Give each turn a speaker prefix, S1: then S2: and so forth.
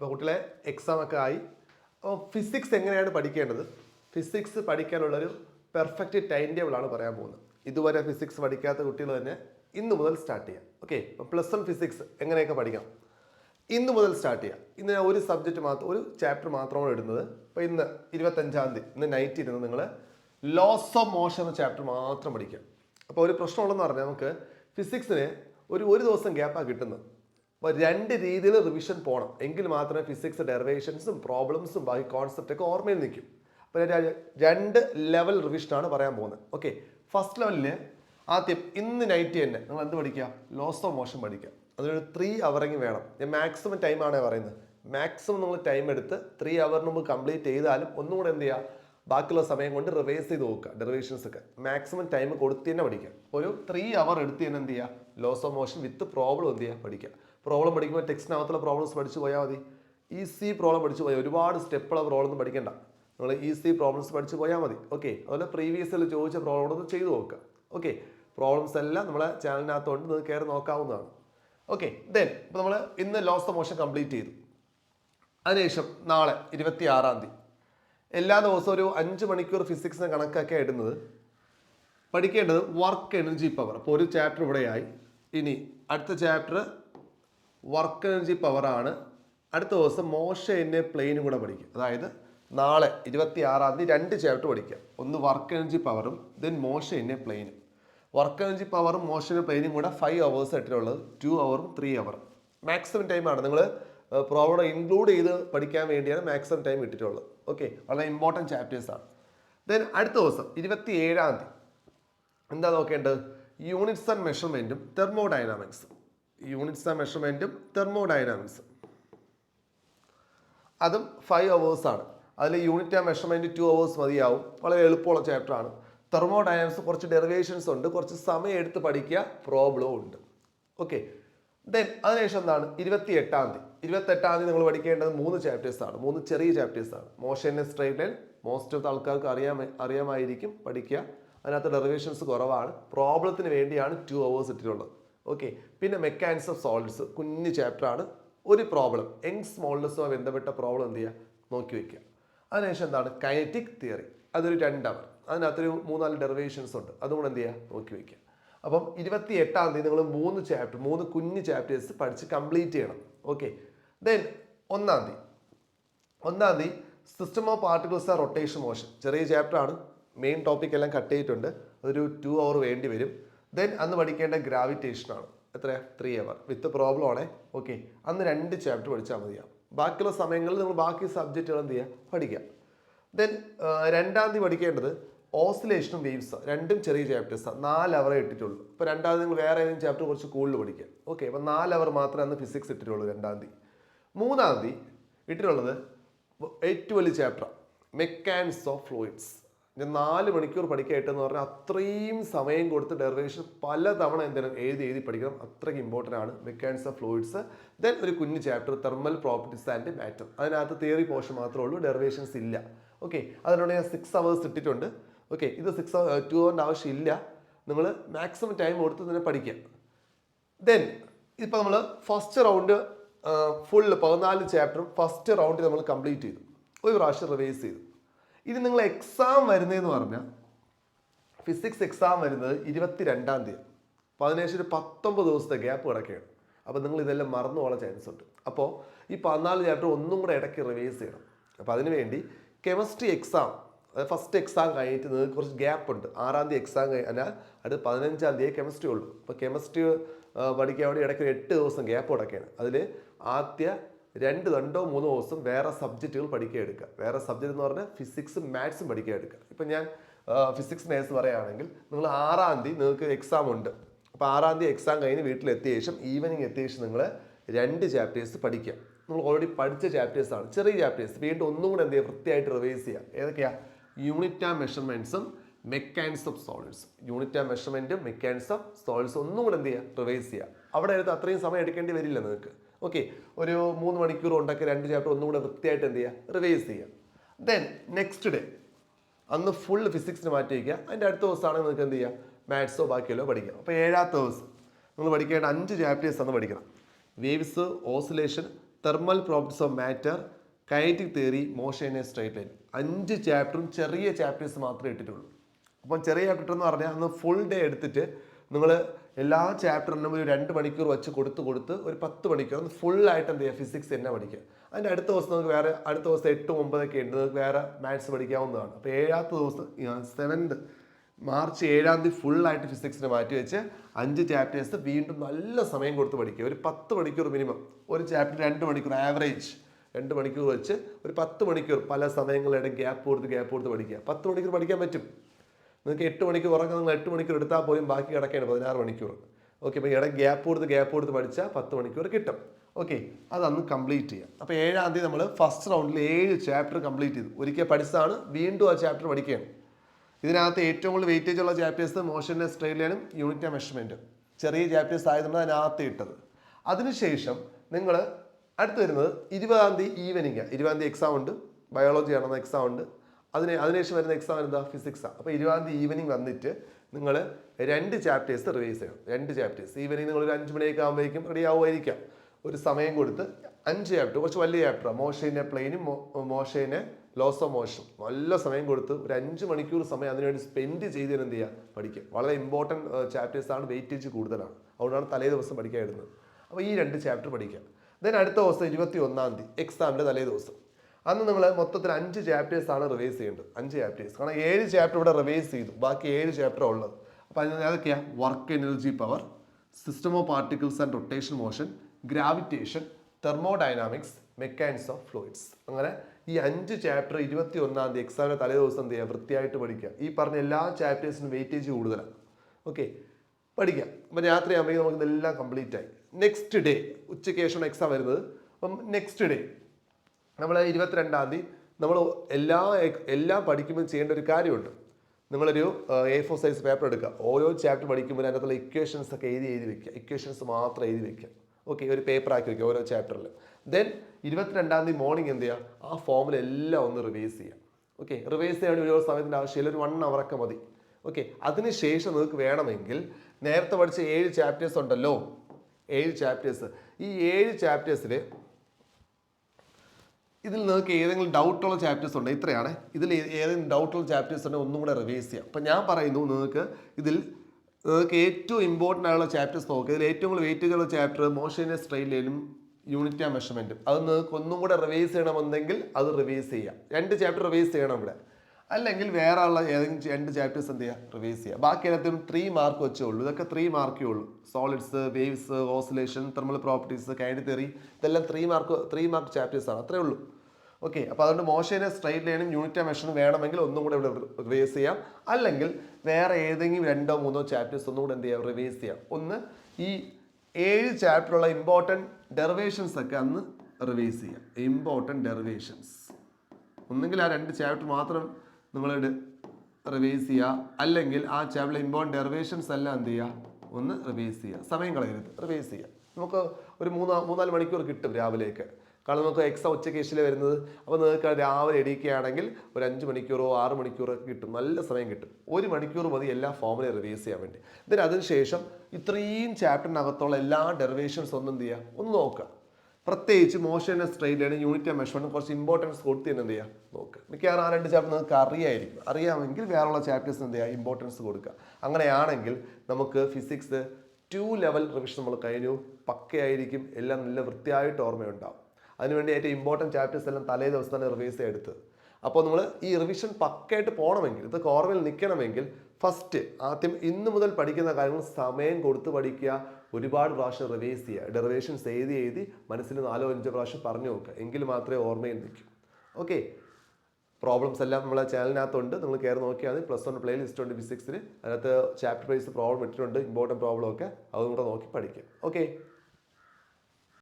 S1: അപ്പോൾ കുട്ടികളെ എക്സാം ഒക്കെ ആയി. അപ്പോൾ ഫിസിക്സ് എങ്ങനെയാണ് പഠിക്കേണ്ടത്? ഫിസിക്സ് പഠിക്കാനുള്ളൊരു പെർഫെക്റ്റ് ടൈം ടേബിളാണ് പറയാൻ പോകുന്നത്. ഇതുവരെ ഫിസിക്സ് പഠിക്കാത്ത കുട്ടികൾ തന്നെ ഇന്ന് മുതൽ സ്റ്റാർട്ട് ചെയ്യാം. ഓക്കെ അപ്പോൾ പ്ലസ് വൺ ഫിസിക്സ് എങ്ങനെയൊക്കെ പഠിക്കാം? ഇന്ന് മുതൽ സ്റ്റാർട്ട് ചെയ്യാം. ഇന്ന് ഞാൻ ഒരു സബ്ജക്റ്റ് മാത്രം ഒരു ചാപ്റ്റർ മാത്രമാണ് ഇടുന്നത്. അപ്പോൾ ഇന്ന് ഇരുപത്തഞ്ചാം തീയതി ഇന്ന് നൈറ്റ് ഇരുന്ന് നിങ്ങൾ ലോസ് ഓഫ് മോഷൻ എന്ന ചാപ്റ്റർ മാത്രം പഠിക്കാം അപ്പോൾ ഒരു പ്രശ്നമുള്ളതെന്ന് പറഞ്ഞാൽ നമുക്ക് ഫിസിക്സിന് ഒരു ഒരു ദിവസം ഗ്യാപ്പാണ് കിട്ടുന്നത്. അപ്പോൾ രണ്ട് രീതിയിൽ റിവിഷൻ പോകണം എങ്കിൽ മാത്രമേ ഫിസിക്സ് ഡെറിവേഷൻസും പ്രോബ്ലംസും ബാക്കി കോൺസെപ്റ്റൊക്കെ ഓർമ്മയിൽ നിൽക്കും. അപ്പോൾ രണ്ട് ലെവൽ റിവിഷനാണ് പറയാൻ പോകുന്നത്. ഓക്കെ ഫസ്റ്റ് ലെവലിൽ ആദ്യം ഇന്ന് നൈറ്റ് തന്നെ നിങ്ങൾ എന്ത് പഠിക്കുക? ലോസ് ഓഫ് മോഷൻ പഠിക്കുക. അതൊരു ത്രീ അവറെങ്കിൽ വേണം. ഞാൻ മാക്സിമം ടൈമാണ് പറയുന്നത്. മാക്സിമം നിങ്ങൾ ടൈം എടുത്ത് ത്രീ അവറിന് മുമ്പ് കംപ്ലീറ്റ് ചെയ്താലും ഒന്നും കൂടെ എന്ത് ചെയ്യുക? ബാക്കിയുള്ള സമയം കൊണ്ട് റിവേഴ്സ് ചെയ്ത് നോക്കുക ഡെറിവേഷൻസ് ഒക്കെ. മാക്സിമം ടൈം കൊടുത്ത് തന്നെ പഠിക്കുക. ഒരു ത്രീ അവർ എടുത്ത് തന്നെ എന്ത് ചെയ്യുക? Laws of motion with problem എന്ത് ചെയ്യുക? പഠിക്കുക. പ്രോബ്ലം പഠിക്കുമ്പോൾ ടെക്സ്റ്റിനകത്തുള്ള പ്രോബ്ലംസ് പഠിച്ചു പോയാൽ മതി. ഈസി പ്രോബ്ലം പഠിച്ചു പോയാൽ ഒരുപാട് സ്റ്റെപ്പുള്ള പ്രോബ്ലം ഒന്നും പഠിക്കണ്ട. നിങ്ങൾ ഈസി പ്രോബ്ലംസ് പഠിച്ചു പോയാൽ മതി. ഓക്കെ അതുപോലെ പ്രീവിയസിൽ ചോദിച്ച പ്രോബ്ലം ഒന്ന് ചെയ്തു നോക്കുക ഓക്കെ പ്രോബ്ലംസ് എല്ലാം നമ്മളെ ചാനലിനകത്തുകൊണ്ട് നിങ്ങൾക്ക് കയറി നോക്കാവുന്നതാണ്. ഓക്കെ ദെൻ ഇപ്പോൾ നമ്മൾ ഇന്ന് ലോസ് ഓഫ് മോഷൻ കംപ്ലീറ്റ് ചെയ്തു. അതിനുശേഷം നാളെ ഇരുപത്തി ആറാം തീയതി. എല്ലാ ദിവസവും ഒരു അഞ്ച് മണിക്കൂർ ഫിസിക്സിന് കണക്കാക്കി ഇടുന്നത്. പഠിക്കേണ്ടത് വർക്ക് എനർജി പവർ അപ്പോൾ ഒരു ചാപ്റ്റർ ഇവിടെയായി. ഇനി അടുത്ത ചാപ്റ്റർ വർക്ക് എനർജി പവറാണ് അടുത്ത ദിവസം മോശ എന്നെ പ്ലെയിനും കൂടെ പഠിക്കും. അതായത് നാളെ ഇരുപത്തി ആറാം തീയതി രണ്ട് ചാപ്റ്റർ പഠിക്കാം ഒന്ന് വർക്ക് എനർജി പവറും ദെൻ മോശ എന്നെ പ്ലെയിനും വർക്ക് എനർജി പവറും മോഷൻ പ്ലെയിനും കൂടെ ഫൈവ് അവേഴ്സ് ആയിട്ടുള്ളത് ടു അവറും ത്രീ അവറും മാക്സിമം ടൈമാണ് നിങ്ങൾ പ്രോബ്ലം ഇൻക്ലൂഡ് ചെയ്ത് പഠിക്കാൻ വേണ്ടിയാണ് മാക്സിമം ടൈം ഇട്ടിട്ടുള്ളത്. ഓക്കെ വളരെ ഇമ്പോർട്ടന്റ് ചാപ്റ്റേഴ്സാണ് ദെൻ അടുത്ത ദിവസം ഇരുപത്തി ഏഴാം തീയതി. എന്താ നോക്കേണ്ടത്? യൂണിറ്റ്സ് ആൻഡ് മെഷർമെന്റും തെർമോഡൈനാമിക്സും യൂണിറ്റ്സ് ആ മെഷർമെന്റും തെർമോഡൈനാമിക്സ് അതും ഫൈവ് ആണ്. അതിൽ യൂണിറ്റ് ആ മെഷർമെന്റ് ടു അവേഴ്സ് മതിയാവും. വളരെ എളുപ്പമുള്ള ചാപ്റ്റർ ആണ്. തെർമോഡൈനാമിക്സ് കുറച്ച് ഡെറിവേഷൻസ് ഉണ്ട്. കുറച്ച് സമയം എടുത്ത് പഠിക്കുക പ്രോബ്ലവും ഉണ്ട്. ഓക്കെ ദെൻ അതിനുശേഷം എന്താണ്? ഇരുപത്തി എട്ടാം തീയതി. ഇരുപത്തി എട്ടാം തീയതി നിങ്ങൾ പഠിക്കേണ്ടത് മൂന്ന് ചാപ്റ്റേഴ്സ് ആണ്. മൂന്ന് ചെറിയ ചാപ്റ്റേഴ്സ് ആണ്. Motion straight line most of ആൾക്കാർക്ക് അറിയാൻ അറിയാമായിരിക്കും പഠിക്കുക. അതിനകത്ത് ഡെറിവേഷൻസ് കുറവാണ്. പ്രോബ്ലത്തിന് വേണ്ടിയാണ് ടു അവേഴ്സ് ഇട്ടിട്ടുള്ളത്. ഓക്കെ പിന്നെ മെക്കാനിക്സ് ഓഫ് സോൾഡ്സ് കുഞ്ഞ് ചാപ്റ്റർ ആണ്. ഒരു പ്രോബ്ലം യങ് സ്മോൾനെസ്സുമായി ബന്ധപ്പെട്ട പ്രോബ്ലം എന്ത് ചെയ്യുക നോക്കി വയ്ക്കുക അതിനുശേഷം എന്താണ്? കൈനറ്റിക് തിയറി അതൊരു രണ്ടവർ. അതിനകത്തൊരു മൂന്നാൽ ഡെറിവേഷൻസ് ഉണ്ട് അതും കൂടെ എന്ത് ചെയ്യുക? നോക്കി വയ്ക്കുക അപ്പം ഇരുപത്തി എട്ടാം തീയതി നിങ്ങൾ മൂന്ന് ചാപ്റ്റർ മൂന്ന് കുഞ്ഞ് ചാപ്റ്റേഴ്സ് പഠിച്ച് കംപ്ലീറ്റ് ചെയ്യണം. ഓക്കെ ദെൻ ഒന്നാം തീയതി. ഒന്നാം തീയതി സിസ്റ്റം ഓഫ് പാർട്ടിക്കിൾസ് ആ റൊട്ടേഷൻ മോഷൻ ചെറിയ ചാപ്റ്റർ ആണ്. മെയിൻ ടോപ്പിക് എല്ലാം കട്ട് ചെയ്തിട്ടുണ്ട്. അതൊരു ടു അവർ വേണ്ടി വരും. ദെൻ അന്ന് പഠിക്കേണ്ട ഗ്രാവിറ്റേഷൻ ആണ്. എത്രയാ? ത്രീ അവർ വിത്ത് പ്രോബ്ലം ആണേ. ഓക്കെ അന്ന് രണ്ട് ചാപ്റ്റർ പഠിച്ചാൽ മതിയാവും ബാക്കിയുള്ള സമയങ്ങളിൽ നിങ്ങൾ ബാക്കി സബ്ജക്റ്റുകൾ എന്ത് ചെയ്യുക പഠിക്കുക ദെൻ രണ്ടാം തീയതി പഠിക്കേണ്ടത് ഓസിലേഷനും വേവ്സ് രണ്ടും ചെറിയ ചാപ്റ്റേഴ്സാണ് നാല് അവറേ ഇട്ടിട്ടുള്ളൂ. ഇപ്പോൾ രണ്ടാം തീയതി നിങ്ങൾ വേറെ ഏതെങ്കിലും ചാപ്റ്റർ കുറച്ച് കൂടുതൽ പഠിക്കുക ഓക്കെ അപ്പോൾ നാല് അവർ മാത്രമേ അന്ന് ഫിസിക്സ് ഇട്ടിട്ടുള്ളൂ രണ്ടാം തീയതി. മൂന്നാം തീയതി ഇട്ടിട്ടുള്ളത് ഏറ്റവും വലിയ ചാപ്റ്റർ മെക്കാനിക്സ് ഓഫ് ഫ്ലൂയിഡ്സ് ഞാൻ നാല് മണിക്കൂർ പഠിക്കായിട്ടെന്ന് പറഞ്ഞാൽ അത്രയും സമയം കൊടുത്ത് ഡെറിവേഷൻ പല തവണ എന്തെങ്കിലും എഴുതി എഴുതി പഠിക്കണം. അത്രയ്ക്ക് ഇമ്പോർട്ടന്റ് ആണ്. മെക്കാനിക്സ് ഓഫ് ഫ്ലൂയിഡ്സ് ദെൻ ഒരു കുഞ്ഞ് chapter thermal properties and matter അതിനകത്ത് തിയറി പോർഷൻ മാത്രമേ ഉള്ളൂ ഡെറിവേഷൻസ് ഇല്ല. ഓക്കെ അതിനോട് ഞാൻ സിക്സ് അവേഴ്സ് ഇട്ടിട്ടുണ്ട്. ഓക്കെ ഇത് സിക്സ് ടു അവറിന്റെ ആവശ്യമില്ല നിങ്ങൾ മാക്സിമം ടൈം കൊടുത്ത് തന്നെ പഠിക്കുക ദെൻ ഇപ്പോൾ നമ്മൾ ഫസ്റ്റ് റൗണ്ട് ഫുൾ പതിനാല് ചാപ്റ്ററും ഫസ്റ്റ് റൗണ്ടിൽ നമ്മൾ കംപ്ലീറ്റ് ചെയ്തു. ഒരു പ്രാവശ്യം റിവൈസ് ചെയ്തു. ഇനി നിങ്ങൾ എക്സാം വരുന്നതെന്ന് പറഞ്ഞാൽ ഫിസിക്സ് എക്സാം വരുന്നത് ഇരുപത്തി രണ്ടാം തീയതി അപ്പോൾ അതിനുശേഷം ഒരു പത്തൊമ്പത് ദിവസത്തെ ഗ്യാപ്പ് കിടക്കുകയാണ്. അപ്പോൾ നിങ്ങൾ ഇതെല്ലാം മറന്നു പോകാൻ ചാൻസ് ഉണ്ട്. അപ്പോൾ ഈ പതിനാല് ചാപ്റ്റർ ഒന്നും കൂടെ ഇടയ്ക്ക് റിവൈസ് ചെയ്യണം. അപ്പോൾ അതിനുവേണ്ടി കെമിസ്ട്രി എക്സാം അതായത് ഫസ്റ്റ് എക്സാം കഴിഞ്ഞിട്ട് നിങ്ങൾക്ക് കുറച്ച് ഗ്യാപ്പ് ഉണ്ട്. ആറാം തീയതി എക്സാം കഴിഞ്ഞാൽ അത് പതിനഞ്ചാം തീയതി കെമിസ്ട്രി ഉള്ളൂ. അപ്പോൾ കെമിസ്ട്രി പഠിക്കാൻ വേണ്ടി ഇടയ്ക്ക് എട്ട് ദിവസം ഗ്യാപ്പ് കിടക്കുകയാണ്. അതിൽ ആദ്യ രണ്ട് രണ്ടോ മൂന്നോ ദിവസം വേറെ സബ്ജക്റ്റുകൾ പഠിക്കുക എടുക്കുക. വേറെ സബ്ജക്റ്റ് എന്ന് പറഞ്ഞാൽ ഫിസിക്സും മാത്സും പഠിക്കുക എടുക്കുക. ഇപ്പം ഞാൻ ഫിസിക്സ് നേഴ്സ് പറയുകയാണെങ്കിൽ നിങ്ങൾ ആറാം തീയതി നിങ്ങൾക്ക് എക്സാം ഉണ്ട്. അപ്പോൾ ആറാം തീയതി എക്സാം കഴിഞ്ഞ് വീട്ടിലെത്തിയ ശേഷം ഈവനിങ് എത്തിയ ശേഷം നിങ്ങൾ രണ്ട് ചാപ്റ്റേഴ്സ് പഠിക്കുക. നിങ്ങൾ ഓൾറെഡി പഠിച്ച ചാപ്റ്റേഴ്സ് ആണ്. ചെറിയ ചാപ്റ്റേഴ്സ് വീണ്ടും ഒന്നും കൂടെ എന്ത് ചെയ്യുക? വൃത്തിയായിട്ട് റിവൈസ് ചെയ്യുക. ഏതൊക്കെയാ? Unit and മെഷർമെന്റ്സും mechanics of solids unit and മെഷർമെന്റും mechanics of solids ഒന്നും കൂടെ എന്ത് ചെയ്യുക? റിവൈസ് ചെയ്യുക. അവിടെ എടുത്ത് അത്രയും സമയം എടുക്കേണ്ടി വരില്ല നിങ്ങൾക്ക്. ഓക്കെ ഒരു മൂന്ന് മണിക്കൂർ ഉണ്ടാക്കി രണ്ട് ചാപ്റ്റർ ഒന്നും കൂടെ വൃത്തിയായിട്ട് എന്ത് ചെയ്യുക? റിവൈസ് ചെയ്യുക. ദെൻ നെക്സ്റ്റ് ഡേ അന്ന് ഫുൾ ഫിസിക്സിന് മാറ്റി വയ്ക്കുക. അതിന്റെ അടുത്ത ദിവസമാണെങ്കിൽ നിങ്ങൾക്ക് എന്ത് ചെയ്യുക മാത്സോ ബാക്കിയല്ലോ പഠിക്കുക അപ്പോൾ ഏഴാമത്തെ ദിവസം നിങ്ങൾ പഠിക്കേണ്ട അഞ്ച് ചാപ്റ്റേഴ്സ് അന്ന് പഠിക്കണം. Waves oscillation thermal properties of matter kinetic theory motion straight line അഞ്ച് ചാപ്റ്ററും ചെറിയ ചാപ്റ്റേഴ്സ് മാത്രമേ ഇട്ടിട്ടുള്ളൂ. അപ്പം ചെറിയ ചാപ്റ്റർ എന്ന് പറഞ്ഞാൽ അന്ന് ഫുൾ ഡേ എടുത്തിട്ട് നിങ്ങൾ എല്ലാ ചാപ്റ്ററിനും ഒരു രണ്ട് മണിക്കൂർ വെച്ച് കൊടുത്ത് കൊടുത്ത് ഒരു പത്ത് മണിക്കൂർ ഫുൾ ആയിട്ട് എന്ത് ചെയ്യുക? ഫിസിക്സ് തന്നെ പഠിക്കുക. അതിന്റെ അടുത്ത ദിവസം നമുക്ക് വേറെ അടുത്ത ദിവസം എട്ടും ഒമ്പതൊക്കെ ഉണ്ട്. നമുക്ക് വേറെ മാത്സ് പഠിക്കാവുന്നതാണ്. അപ്പോൾ ഏഴാമത്തെ ദിവസം സെവൻത് മാർച്ച് ഏഴാം തീയതി ഫുള്ളായിട്ട് ഫിസിക്സിന് മാറ്റി വെച്ച് അഞ്ച് ചാപ്റ്റേഴ്സ് വീണ്ടും നല്ല സമയം കൊടുത്ത് പഠിക്കുക. ഒരു പത്ത് മണിക്കൂർ മിനിമം ഒരു ചാപ്റ്റർ രണ്ട് മണിക്കൂർ ആവറേജ് രണ്ട് മണിക്കൂർ വെച്ച് ഒരു പത്ത് മണിക്കൂർ പല സമയങ്ങളിലായിട്ട് ഗ്യാപ്പ് കൊടുത്ത് ഗ്യാപ്പ് കൊടുത്ത് പഠിക്കുക. പത്ത് മണിക്കൂർ പഠിക്കാൻ പറ്റും. നിങ്ങൾക്ക് എട്ട് മണിക്കൂർ ഉറങ്ങാൻ നിങ്ങൾ എട്ട് മണിക്കൂർ എടുത്താൽ പോലും ബാക്കി കിടക്കേണ്ട പതിനാറ് മണിക്കൂർ. ഓക്കെ അപ്പോൾ ഇടയ്ക്ക് ഗ്യാപ്പ് കൊടുത്ത് ഗ്യാപ്പ് കൊടുത്ത് പഠിച്ചാൽ പത്ത് മണിക്കൂർ കിട്ടും. ഓക്കെ അതന്ന് കംപ്ലീറ്റ് ചെയ്യാം. അപ്പോൾ ഏഴാം തീയതി നമ്മൾ ഫസ്റ്റ് റൗണ്ടിൽ ഏഴ് ചാപ്റ്റർ കംപ്ലീറ്റ് ചെയ്തു. ഒരിക്കൽ പഠിച്ചതാണ് വീണ്ടും ആ ചാപ്റ്റർ പഠിക്കുകയാണ്. ഇതിനകത്ത് ഏറ്റവും കൂടുതൽ വെയിറ്റേജ് ഉള്ള ചാപ്റ്റേഴ്സ് മോഷന്റെ സ്ട്രെയിലിയനും യൂണിറ്റ് മെഷർമെന്റും ചെറിയ ചാപ്റ്റേഴ്സ് ആയതുകൊണ്ട് അതിനകത്ത് ഇട്ടത്. അതിനുശേഷം നിങ്ങൾ അടുത്ത് വരുന്നത് ഇരുപതാം തീയതി ഈവനിങ്ങാണ് ഇരുപതാം തീയതി എക്സാം ഉണ്ട്. ബയോളജി ആണെന്ന എക്സാം ഉണ്ട്. അതിന് അതിനുശേഷം വരുന്ന എക്സാം എന്താ? ഫിസിക്സാണ് അപ്പോൾ ഇരുപതാം തീയതി ഈവനിങ് വന്നിട്ട് നിങ്ങൾ രണ്ട് ചാപ്റ്റേഴ്സ് റിവൈസ് ചെയ്യണം. രണ്ട് ചാപ്റ്റേഴ്സ് ഈവനിങ് നിങ്ങൾ ഒരു അഞ്ച് മണിയൊക്കെ ആകുമ്പോഴേക്കും റെഡി ആവുമായിരിക്കാം. ഒരു സമയം കൊടുത്ത് അഞ്ച് ചാപ്റ്റർ കുറച്ച് വലിയ ചാപ്റ്ററാണ് മോശേനെ പ്ലെയിനും മോശേനെ ലോസ് ഓഫ് മോഷൻ നല്ല സമയം കൊടുത്ത് ഒരു അഞ്ച് മണിക്കൂർ സമയം അതിനുവേണ്ടി സ്പെൻഡ് ചെയ്ത് എന്ത് ചെയ്യുക പഠിക്കുക. വളരെ ഇമ്പോർട്ടന്റ് ചാപ്റ്റേഴ്സാണ് വെയിറ്റേജ് കൂടുതലാണ്. അതുകൊണ്ടാണ് തലേ ദിവസം പഠിക്കാൻ ഇടുന്നത് അപ്പോൾ ഈ രണ്ട് ചാപ്റ്റർ പഠിക്കുക. ദെൻ അടുത്ത ദിവസം ഇരുപത്തി ഒന്നാം തീയതി എക്സാമിന്റെ തലേ ദിവസം. അന്ന് നിങ്ങൾ മൊത്തത്തിൽ അഞ്ച് ചാപ്റ്റേഴ്സ് ആണ് റിവൈസ് ചെയ്യേണ്ടത്. അഞ്ച് ചാപ്റ്റേഴ്സ് കാരണം ഏഴ് ചാപ്റ്റർ ഇവിടെ റിവൈസ് ചെയ്തു. ബാക്കി ഏഴ് ചാപ്റ്റർ ഉള്ളത് അപ്പോൾ അതിന് ഏതൊക്കെയാണ് work energy power system of particles and rotation motion gravitation thermodynamics mechanics of fluids അങ്ങനെ ഈ അഞ്ച് ചാപ്റ്റർ ഇരുപത്തി ഒന്നാം തീയതി എക്സാമിന് തലേ ദിവസം എന്ത് ചെയ്യുക വൃത്തിയായിട്ട് പഠിക്കുക. ഈ പറഞ്ഞ എല്ലാ ചാപ്റ്റേഴ്സിനും വെയിറ്റേജ് കൂടുതലാണ്. ഓക്കെ പഠിക്കുക. അപ്പം രാത്രി ആകുമ്പോഴേക്കും നമുക്ക് ഇതെല്ലാം കംപ്ലീറ്റ് ആയി. നെക്സ്റ്റ് ഡേ ഉച്ചയ്ക്ക് ശേഷമാണ് എക്സാം വരുന്നത്. അപ്പം നെക്സ്റ്റ് ഡേ നമ്മൾ ഇരുപത്തിരണ്ടാം തീയതി നമ്മൾ എല്ലാ എല്ലാം പഠിക്കുമ്പോൾ ചെയ്യേണ്ട ഒരു കാര്യമുണ്ട്. നിങ്ങളൊരു എ ഫോർ സൈസ് പേപ്പർ എടുക്കുക. ഓരോ ചാപ്റ്റർ പഠിക്കുമ്പോൾ അതിനകത്തുള്ള ഇക്വേഷൻസ് ഒക്കെ എഴുതി എഴുതി വെക്കുക. ഇക്വേഷൻസ് മാത്രം എഴുതി വെക്കുക. ഓക്കെ ഒരു പേപ്പർ ആക്കി വെക്കുക ഓരോ ചാപ്റ്ററിൽ ദെൻ ഇരുപത്തിരണ്ടാം തീയതി മോർണിംഗ് എന്ത് ചെയ്യുക? ആ ഫോമിൽ എല്ലാം ഒന്ന് റിവൈസ് ചെയ്യുക. ഓക്കെ റിവൈസ് ചെയ്യാൻ ഒരു സമയത്തിന്റെ ആവശ്യമില്ല. ഒരു വൺ അവറൊക്കെ മതി. ഓക്കെ അതിനുശേഷം നിങ്ങൾക്ക് വേണമെങ്കിൽ നേരത്തെ പഠിച്ച ഏഴ് ചാപ്റ്റേഴ്സ് ഉണ്ടല്ലോ. ഏഴ് ചാപ്റ്റേഴ്സ് ഈ ഏഴ് ചാപ്റ്റേഴ്സിൽ ഇതിൽ നിങ്ങൾക്ക് ഏതെങ്കിലും ഡൗട്ടുള്ള ചാപ്റ്റേഴ്സ് ഉണ്ടോ? ഇത്രയാണ്. ഇതിൽ ഏതെങ്കിലും ഡൗട്ടുള്ള ചാപ്റ്റേഴ്സ് ഉണ്ടെങ്കിൽ ഒന്നും കൂടെ റിവൈസ് ചെയ്യാം. അപ്പം ഞാൻ പറയുന്നു നിങ്ങൾക്ക് ഇതിൽ നിങ്ങൾക്ക് ഏറ്റവും ഇമ്പോർട്ടന്റ് ആയുള്ള ചാപ്റ്റേഴ്സ് നോക്കുക ഇതിൽ ഏറ്റവും കൂടുതൽ വെയിറ്റ് ഉള്ള ചാപ്റ്റർ മോഷനെ സ്ട്രെയിലും യൂണിറ്റ് ആൻഡ് മെഷർമെന്റും അത് നിങ്ങൾക്ക് ഒന്നും കൂടെ റിവൈസ് ചെയ്യണമെന്നുണ്ടെങ്കിൽ അത് റിവൈസ് ചെയ്യാം. രണ്ട് ചാപ്റ്റർ റിവൈസ് ചെയ്യണം ഇവിടെ. അല്ലെങ്കിൽ വേറെ ഉള്ള ഏതെങ്കിലും രണ്ട് ചാപ്റ്റേഴ്സ് എന്ത് ചെയ്യുക? റിവൈസ് ചെയ്യുക. ബാക്കി എല്ലാത്തിനും ത്രീ മാർക്ക് വെച്ചേ ഉള്ളൂ. ഇതൊക്കെ ത്രീ മാർക്കേ ഉള്ളൂ. Solids waves oscillation thermal properties kinetic theory ഇതെല്ലാം three mark three mark chapters ആണ്. അത്രേ ഉള്ളൂ. ഓക്കെ അപ്പോൾ അതുകൊണ്ട് മോശേനെ സ്ട്രൈറ്റ് ലൈനും യൂണിറ്റ് മെഷനും വേണമെങ്കിൽ ഒന്നും കൂടെ ഇവിടെ റിവൈസ് ചെയ്യാം. അല്ലെങ്കിൽ വേറെ ഏതെങ്കിലും രണ്ടോ മൂന്നോ ചാപ്റ്റേഴ്സ് ഒന്നും കൂടെ എന്ത് ചെയ്യാം? റിവൈസ് ചെയ്യാം. ഒന്ന് ഈ ഏഴ് ചാപ്റ്ററുള്ള ഇമ്പോർട്ടന്റ് ഡെറിവേഷൻസ് ഒക്കെ അന്ന് റിവൈസ് ചെയ്യാം. ഇമ്പോർട്ടന്റ് ഡെറിവേഷൻസ് ഒന്നുകിൽ ആ രണ്ട് ചാപ്റ്റർ മാത്രം നിങ്ങൾ റിവേഴ്സ് ചെയ്യുക അല്ലെങ്കിൽ ആ ചാപ്റ്ററിലെ ഇമ്പോർട്ടൻ ഡെറിവേഷൻസ് എല്ലാം എന്ത് ചെയ്യുക ഒന്ന് റിവേഴ്സ് ചെയ്യുക സമയം കളയരുത്. റിവേഴ്സ് ചെയ്യുക നമുക്ക് ഒരു മൂന്നാ മൂന്നാൽ മണിക്കൂർ കിട്ടും രാവിലേക്ക്. കാരണം നമുക്ക് എക്സാം ഉച്ച കേസിൽ വരുന്നത്. അപ്പോൾ നിങ്ങൾക്ക് രാവിലെ എണീക്കുകയാണെങ്കിൽ ഒരു അഞ്ച് മണിക്കൂറോ ആറ് മണിക്കൂറോ കിട്ടും. നല്ല സമയം കിട്ടും. ഒരു മണിക്കൂർ മതി എല്ലാ ഫോമിലും റിവൈസ് ചെയ്യാൻ വേണ്ടി. ഇതിന് അതിനുശേഷം ഇത്രയും ചാപ്റ്ററിനകത്തുള്ള എല്ലാ ഡെറിവേഷൻസ് ഒന്നും എന്ത് ചെയ്യുക ഒന്ന് നോക്കുക. പ്രത്യേകിച്ച് മോഷൻ സ്ട്രെയിലാണ് യൂണിറ്റ് മെഷർമെന്റ് കുറച്ച് ഇമ്പോർട്ടൻസ് കൊടുത്ത് തന്നെ എന്ത് ചെയ്യുക നോക്കുക മിക്കവാറും ആ രണ്ട് ചാപ്റ്റർ നിങ്ങൾക്ക് അറിയായിരിക്കും. അറിയാമെങ്കിൽ വേറെയുള്ള ചാപ്റ്റേഴ്സ് എന്ത് ചെയ്യുക ഇമ്പോർട്ടൻസ് കൊടുക്കുക. അങ്ങനെയാണെങ്കിൽ നമുക്ക് ഫിസിക്സ് ടു ലെവൽ റിവിഷൻ നമ്മൾ കഴിഞ്ഞു. പക്കയായിരിക്കും. എല്ലാം നല്ല വൃത്തിയായിട്ട് ഓർമ്മയുണ്ടാവും. അതിനുവേണ്ടി ഏറ്റവും ഇമ്പോർട്ടന്റ് ചാപ്റ്റേഴ്സ് എല്ലാം തലേ ദിവസം തന്നെ റിവൈസ് എടുത്ത്. അപ്പോൾ നമ്മൾ ഈ റിവിഷൻ പക്കയായിട്ട് പോകണമെങ്കിൽ ഇതൊക്കെ ഓർമ്മയിൽ നിൽക്കണമെങ്കിൽ ഫസ്റ്റ് ആദ്യം ഇന്ന് മുതൽ പഠിക്കുന്ന കാര്യങ്ങൾ സമയം കൊടുത്ത് പഠിക്കുക. ഒരുപാട് പ്രാവശ്യം റിവൈസ് ചെയ്യുക ഡെറിവേഷൻസ് എഴുതി എഴുതി മനസ്സിൽ നാലോ അഞ്ചോ പ്രാവശ്യം പറഞ്ഞു നോക്കുക എങ്കിൽ മാത്രമേ ഓർമ്മയിൽ നിൽക്കൂ. ഓക്കെ പ്രോബ്ലംസ് എല്ലാം നമ്മളെ ചാനലിനകത്തുണ്ട് നിങ്ങൾ കയറി നോക്കിയാൽ മതി. പ്ലസ് വൺ പ്ലേ ലിസ്റ്റ് ഉണ്ട് ഫിസിക്സിൽ അതിനകത്ത് ചാപ്റ്റർ വൈസ് പ്രോബ്ലം ഇട്ടിട്ടുണ്ട് ഇമ്പോർട്ടന്റ് പ്രോബ്ലം ഒക്കെ. അതും കൂടെ നോക്കി പഠിക്കുക ഓക്കെ